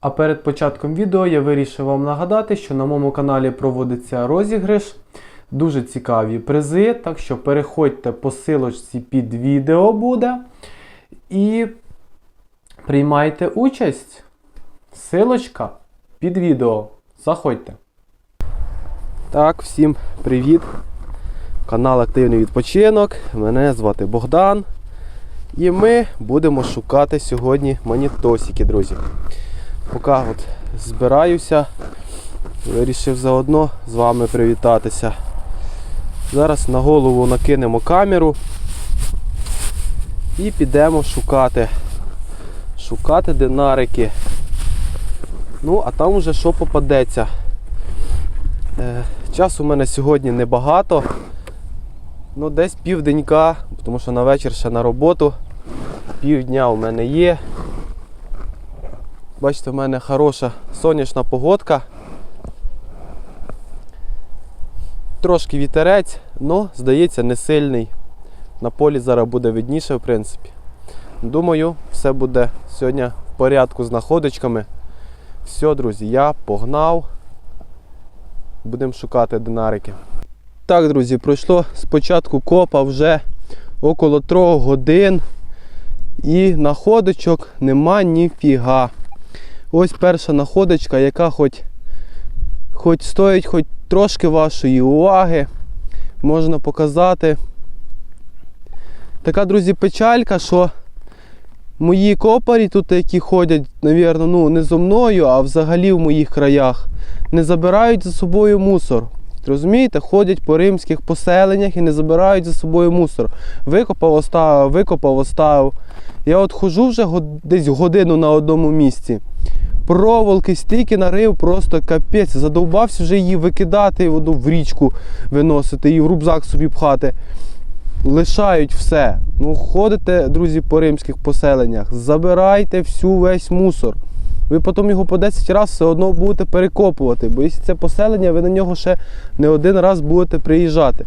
А перед початком відео я вирішив вам нагадати, що на моєму каналі проводиться розіграш. Дуже цікаві призи, так що переходьте по силочці під відео буде і приймайте участь. Силочка під відео. Заходьте. Так, всім привіт. Канал Активний відпочинок. Мене звати Богдан. І ми будемо шукати сьогодні монітосики, друзі. Поки от збираюся, вирішив заодно з вами привітатися. Зараз на голову накинемо камеру і підемо шукати. Шукати динарики. Ну, а там вже що попадеться. Е, часу у мене сьогодні небагато. Ну, десь південька, тому що на вечір ще на роботу. Півдня у мене є. Бачите, в мене хороша сонячна погодка. Трошки вітерець, але, здається, не сильний. На полі зараз буде видніше, в принципі. Думаю, все буде сьогодні в порядку з находочками. Все, друзі, я погнав. Будемо шукати динарики. Так, друзі, пройшло спочатку копа вже около 3 годин. І находочок нема ніфіга. Ось перша находочка, яка хоч, хоч стоїть хоч трошки вашої уваги. Можна показати. Така, друзі, печалька, що мої копарі тут, які ходять, навірно, ну, не зо мною, а взагалі в моїх краях, не забирають за собою мусор. Розумієте, ходять по римських поселеннях і не забирають за собою мусор. Викопав, оставив, викопав, оставив. Я от хожу вже десь годину на одному місці. Проволоки стільки нарив, просто капець. Задовбався вже її викидати воду в річку виносити і в рюкзак собі пхати. Лишають все. Ну, ходите, друзі, по римських поселеннях, забирайте всю весь мусор. Ви потім його по 10 разів все одно будете перекопувати, бо якщо це поселення, ви на нього ще не один раз будете приїжджати.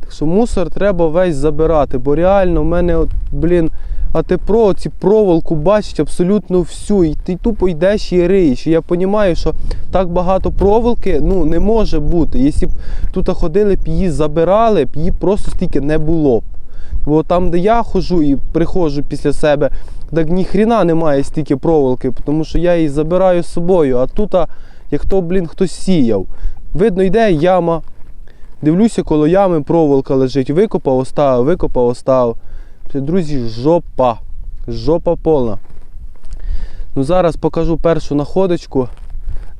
Так що мусор треба весь забирати, бо реально в мене, от, блін, а ти про ці проволоку бачить абсолютно всю. І ти тупо йдеш і риєш. І я розумію, що так багато проволоки ну, не може бути. Якщо б тут ходили б її забирали, б її просто стільки не було б. Бо там, де я ходжу і приходжу після себе, так ніхрена немає стільки проволоки, тому що я її забираю з собою. А тут, як то, блін, хтось сіяв. Видно, йде яма. Дивлюся, коло ями проволока лежить. Викопав, оставив, викопав, оставив. Це, друзі, жопа. Жопа повна. Ну, зараз покажу першу находочку.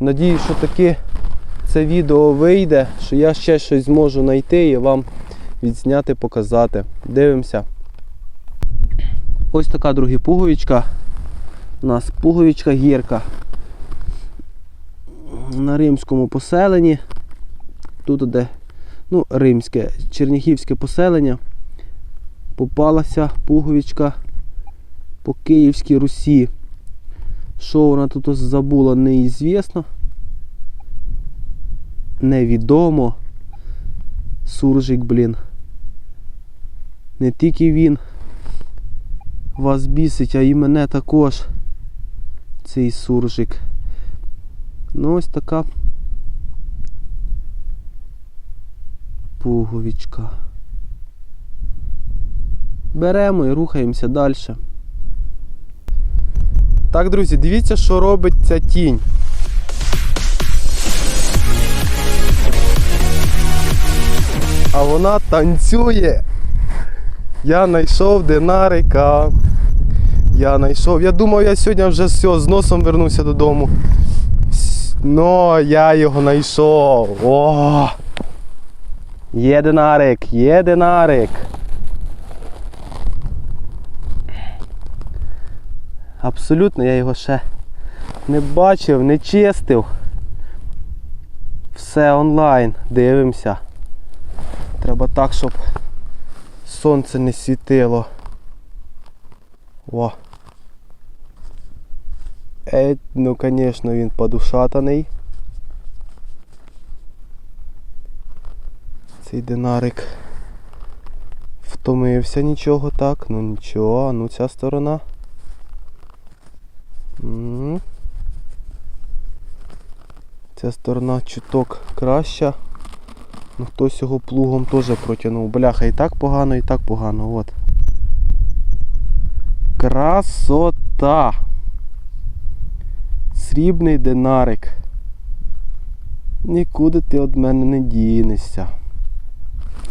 Надіюсь, що таки це відео вийде, що я ще щось зможу знайти і вам відзняти, показати. Дивимося. Ось така друга пуговичка. У нас пуговичка гірка. На римському поселенні. Тут де ну, римське, чернігівське поселення. Попалася пуговичка по Київській Русі. Що вона тут забула, неізвісно. Невідомо. Суржик, блін. Не тільки він вас бісить, а і мене також. Цей суржик. Ну ось така пуговичка. Беремо і рухаємося далі. Так, друзі, дивіться, що робить ця тінь. А вона танцює. Я знайшов динарика. Я знайшов. Я думав, я сьогодні вже все, з носом вернуся додому. Ну, я його знайшов. О! Є динарик, є динарик. Абсолютно я його ще не бачив, не чистив. Все онлайн, дивимося. Треба так, щоб сонце не світило. О. Е, ну, звісно, він подушатаний. Цей динарик втомився нічого так, ну нічого, ну ця сторона. Ця сторона чуток краща. Ну, Хтось його плугом теж протягнув. Бляха, і так погано, і так погано. От. Красота! Срібний динарик. Нікуди ти від мене не дінешся.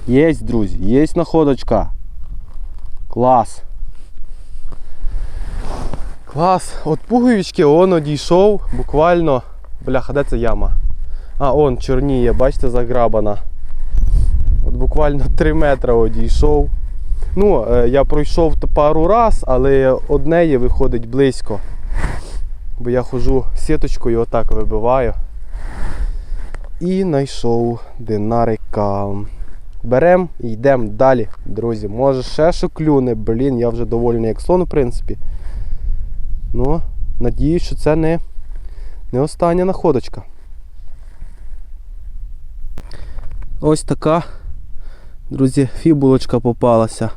Єсть, друзі, єсть находочка. Клас! Клас. От пуговички он одійшов буквально. Бляха, де це яма? А, он чорніє, бачите, заграбана. От буквально 3 метри одійшов. Ну, е, я пройшов пару раз, але одне є виходить близько. Бо я хожу сіточкою отак вибиваю. І знайшов динарика. Берем і йдемо далі, друзі. Може ще що клюне, блін, я вже довольний як сон, в принципі. Ну, надіюсь, що це не, не остання находочка. Ось така, друзі, фібулочка попалася.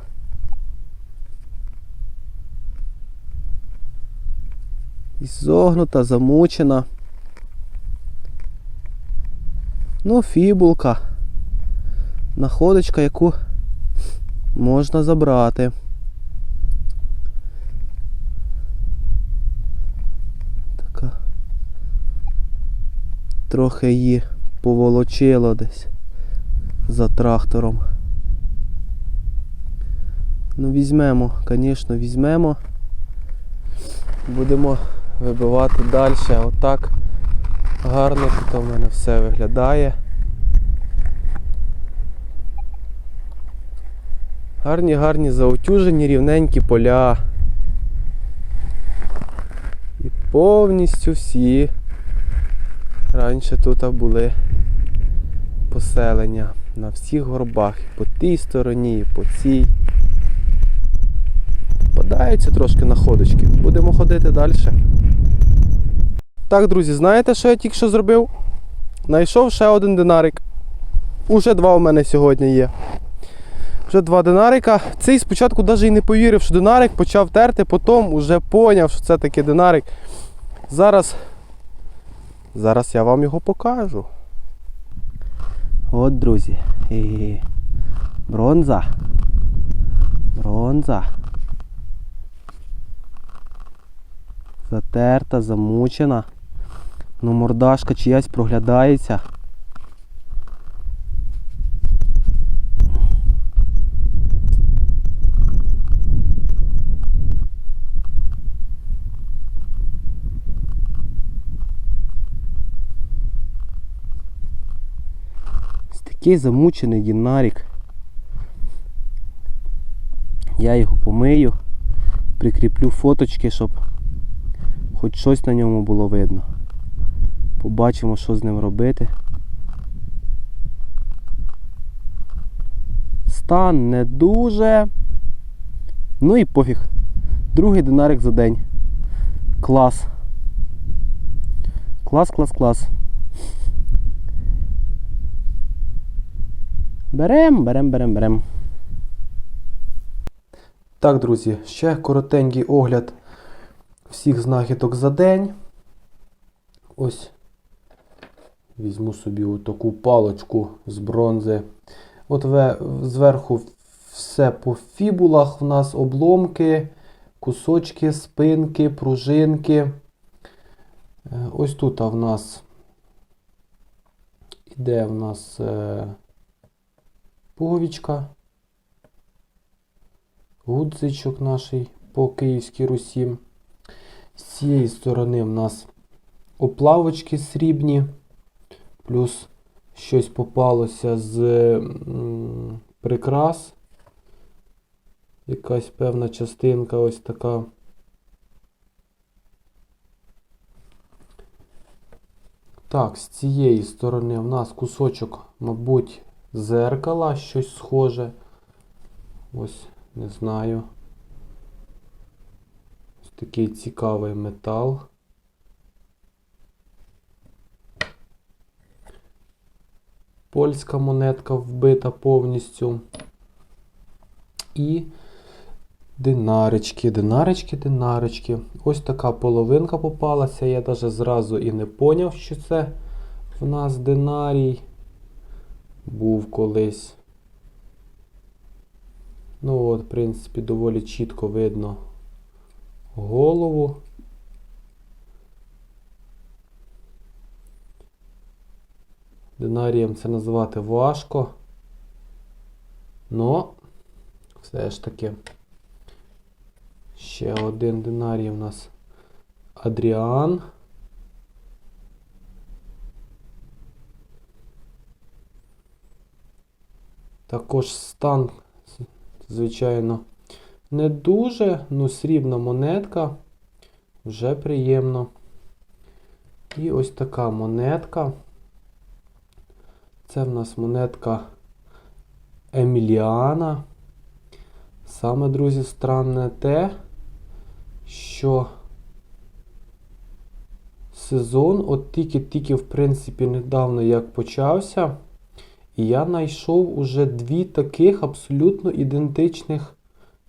І Зогнута, замучена. Ну, фібулка. Находочка, яку можна забрати. Така. Трохи її поволочило десь за трактором. Ну, візьмемо, звісно, візьмемо. Будемо вибивати далі. Отак гарно тут у мене все виглядає. Гарні, гарні заутюжені рівненькі поля. І повністю всі раніше тут були поселення на всіх горбах, і по тій стороні, і по цій. Подаються трошки находочки. Будемо ходити далі. Так, друзі, знаєте, що я тільки що зробив? Знайшов ще один динарик. Уже два у мене сьогодні є. Вже два динарика. Цей спочатку навіть і не повірив, що динарик почав терти, потім вже поняв, що це таки динарик. Зараз. Зараз я вам його покажу. От, друзі. І... Бронза. Бронза. Затерта, замучена. Ну, мордашка чиясь проглядається. Ось такий замучений дінарік. Я його помию, прикріплю фоточки, щоб хоч щось на ньому було видно. Побачимо, що з ним робити. Стан не дуже. Ну і пофіг. Другий динарик за день. Клас. Клас, клас, клас. Берем, берем, берем, берем. Так, друзі, ще коротенький огляд всіх знахідок за день. Ось візьму собі таку палочку з бронзи. От ве- зверху все по фібулах в нас обломки, кусочки, спинки, пружинки. Е, Ось тут в нас іде в нас пуговичка, гудзичок наш по Київській Русі. З цієї сторони в нас оплавочки срібні, плюс щось попалося з прикрас. Якась певна частинка ось така. Так, з цієї сторони в нас кусочок, мабуть, зеркала, щось схоже. Ось, не знаю. Ось такий цікавий метал. Польська монетка вбита повністю. І динарички, динарички, динарички. Ось така половинка попалася. Я навіть зразу і не поняв, що це в нас динарій був колись. Ну от, в принципі, доволі чітко видно голову. Динарієм це назвати важко. Но все ж таки ще один динарій у нас Адріан. Також стан, звичайно, не дуже, ну срібна монетка. Вже приємно. І ось така монетка. Це в нас монетка Еміліана. Саме, друзі, странне те, що сезон от тільки-тільки, в принципі, недавно як почався, і я знайшов уже дві таких абсолютно ідентичних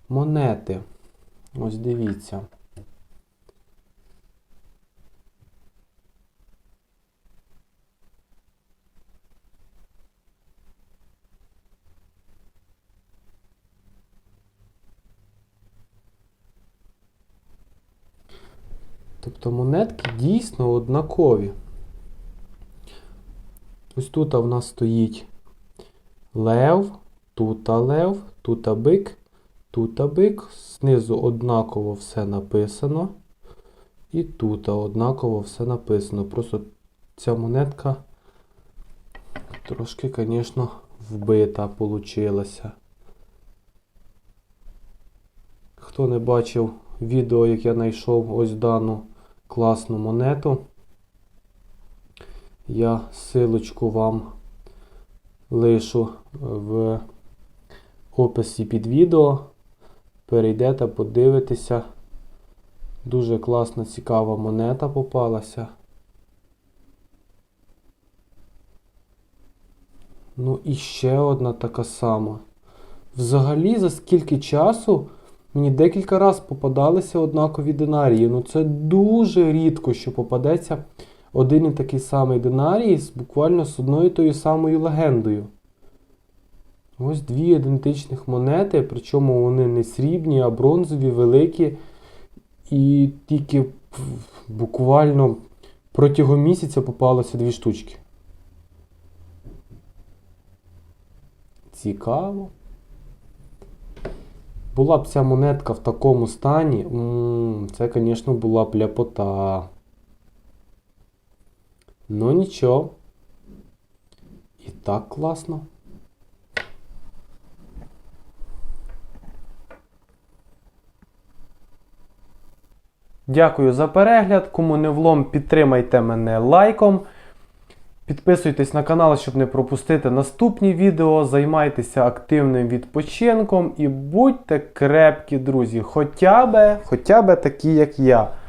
монети. Ось дивіться. Тобто монетки дійсно однакові. Ось тут в нас стоїть лев, тут лев, тут бик, тут бик. Знизу однаково все написано. І тут однаково все написано. Просто ця монетка трошки, звісно, вбита получилася. Хто не бачив відео, як я знайшов ось дану класну монету, я силочку вам лишу в описі під відео. Перейдете, подивитеся. Дуже класна, цікава монета попалася. Ну і ще одна така сама. Взагалі, за скільки часу мені декілька разів попадалися однакові динарії. Ну це дуже рідко, що попадеться один і такий самий динарій буквально з одною тою самою легендою. Ось дві ідентичних монети, причому вони не срібні, а бронзові, великі. І тільки буквально протягом місяця попалося дві штучки. Цікаво. Була б ця монетка в такому стані, це, звісно, була б ляпота. Ну нічого. І так класно. Дякую за перегляд. Кому не влом, підтримайте мене лайком. Підписуйтесь на канал, щоб не пропустити наступні відео. Займайтеся активним відпочинком і будьте крепкі, друзі. Хоча б, хоча б такі, як я.